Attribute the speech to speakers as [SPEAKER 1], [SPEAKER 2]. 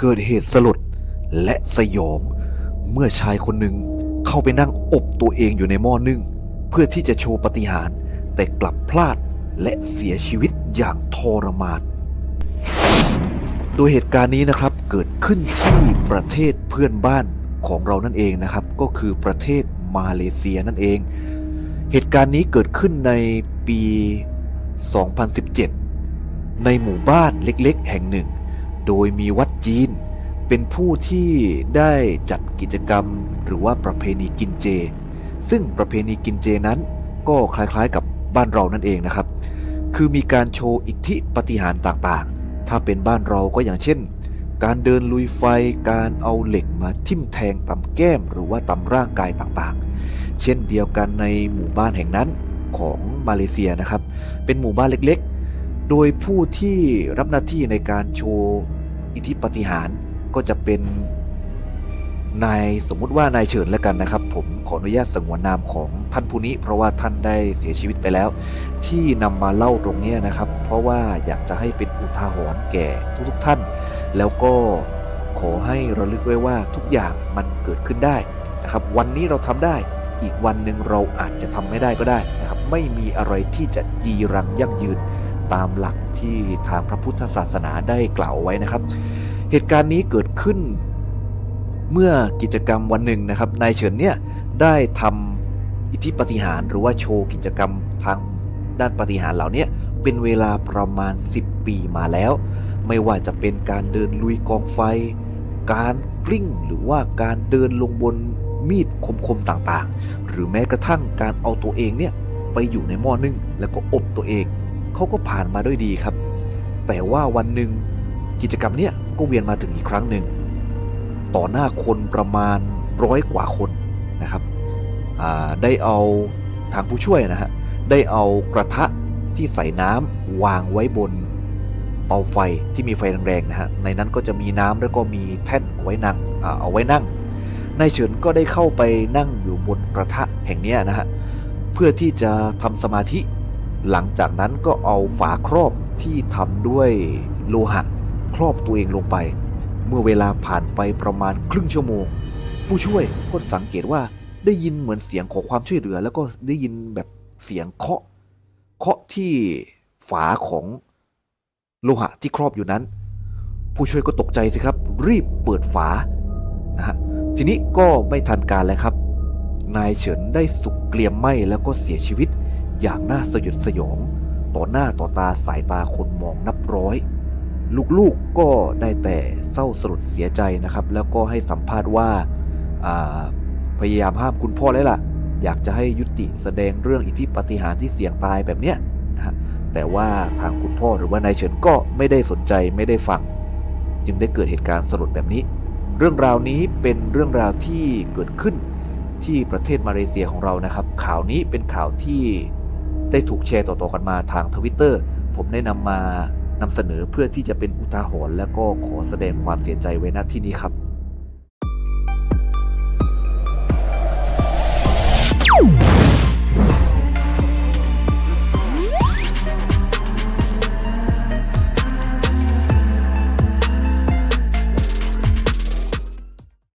[SPEAKER 1] เกิดเหตุสลดและสยอง เมื่อชายคนหนึ่งเข้าไปนั่งอบตัวเองอยู่ในหม้อนึ่ง เพื่อที่จะโชว์ปฏิหารแต่กลับพลาดและเสียชีวิตอย่างทรมานโดยเหตุการณ์นี้นะครับเกิดขึ้นที่ประเทศเพื่อนบ้านของเรานั่นเองนะครับ ก็คือประเทศมาเลเซียนั่นเอง เหตุการณ์นี้เกิดขึ้นในปี 2017 ในหมู่บ้านเล็กๆ แห่งหนึ่ง โดยมีวัดจีน เป็นผู้ที่ได้จัดกิจกรรม หรือว่าประเพณีกินเจ ซึ่งประเพณีกินเจนั้นก็คล้ายๆกับบ้านเรานั่นเองนะครับ คือมีการโชว์อิทธิปฏิหารต่างๆ ถ้าเป็นบ้านเราก็อย่างเช่น การเดินลุยไฟ การเอาเหล็กมาทิ่มแทงตำแก้มหรือว่าตำร่างกายต่างๆ เช่นเดียวกันในหมู่บ้านแห่งนั้นของมาเลเซียนะครับ เป็นหมู่บ้านเล็กๆ โดยผู้ที่รับหน้าที่ในการโชว์ อิทธิปฏิหารก็จะเป็นนายสมมุติว่านายเฉินแล้วกันนะครับ ผมขออนุญาตสงวนนามของท่านผู้นี้ เพราะว่าท่านได้เสียชีวิตไปแล้ว ที่นำมาเล่าตรงนี้นะครับ เพราะว่าอยากจะให้เป็นอุทาหรณ์แก่ทุกๆท่าน แล้วก็ขอให้ระลึกไว้ว่าทุกอย่างมันเกิดขึ้นได้นะครับ วันนี้เราทำได้อีกวันหนึ่งเราอาจจะทำไม่ได้ก็ได้ ไม่มีอะไรที่จะจีรังยั่งยืนตามหลักที่ทางพระพุทธศาสนาได้กล่าวไว้นะครับ เหตุการณ์นี้เกิดขึ้นเมื่อกิจกรรมวันหนึ่งนะครับนายเฉินเนี่ยได้ทำอิทธิปฏิหารหรือว่าโชว์กิจกรรมทางด้านปฏิหารเหล่านี้เป็นเวลาประมาณ 10 ปีมาแล้ว ไม่ว่าจะเป็นการเดินลุยกองไฟ การกลิ้งหรือว่าการเดินลงบนมีดคมๆต่างๆ หรือแม้กระทั่งการเอาตัวเองเนี่ย ไปอยู่ในหม้อนึ่งแล้วก็อบตัวเอง เขาก็ผ่านมาด้วยดีครับ แต่ว่าวันหนึ่งกิจกรรมเนี่ยก็เวียนมาถึงอีกครั้งหนึ่งต่อหน้าคนประมาณร้อยกว่าคนนะครับได้เอาทางผู้ช่วยนะฮะได้เอากระทะที่ใส่น้ำวางไว้บนเตาไฟที่มีไฟแรงๆนะฮะในนั้นก็จะมีน้ำแล้วก็มีแท่นเอาไว้นั่งเอาไว้นั่งนายเฉินก็ได้เข้าไปนั่งอยู่บนกระทะแห่งนี้นะฮะ พื่อที่จะทำสมาธิ หลังจากนั้นก็เอาฝาครอบที่ทำด้วยโลหะครอบตัวเองลงไป เมื่อเวลาผ่านไปประมาณครึ่งชั่วโมง ผู้ช่วยก็สังเกตว่าได้ยินเหมือนเสียงขอความช่วยเหลือ แล้วก็ได้ยินแบบเสียงเคาะ เคาะที่ฝาของโลหะที่ครอบอยู่นั้น ผู้ช่วยก็ตกใจสิครับ รีบเปิดฝานะฮะทีนี้ก็ไม่ทันการแล้วครับ นายเฉินได้สุกเกลียมไหม้แล้วก็เสียชีวิต อย่างน่าสยดสยอง ต่อหน้าต่อตาสายตาคนมองนับร้อย ลูกๆก็ได้แต่เศร้าสลดเสียใจนะครับ แล้วก็ให้สัมภาษณ์ว่าาพยายามห้ามคุณพ่อแล้วล่ะ อยากจะให้ยุติแสดงเรื่องอิทธิปฏิหารที่เสี่ยงตายแบบเนี้ยนะแต่ว่าทางคุณพ่อหรือว่านายเฉินก็ไม่ได้สนใจไม่ได้ฟัง จึงได้เกิดเหตุการณ์สลดแบบนี้ เรื่องราวนี้เป็นเรื่องราวที่เกิดขึ้น ที่ประเทศมาเลเซียของเรานะครับ ข่าวนี้เป็นข่าวที่ได้ถูกแชร์ต่อๆกันมาทางทวิตเตอร์ผมได้นำมานำเสนอเพื่อที่จะเป็นอุทาหรณ์และก็ขอแสดงความเสียใจไว้ณที่นี้ครับ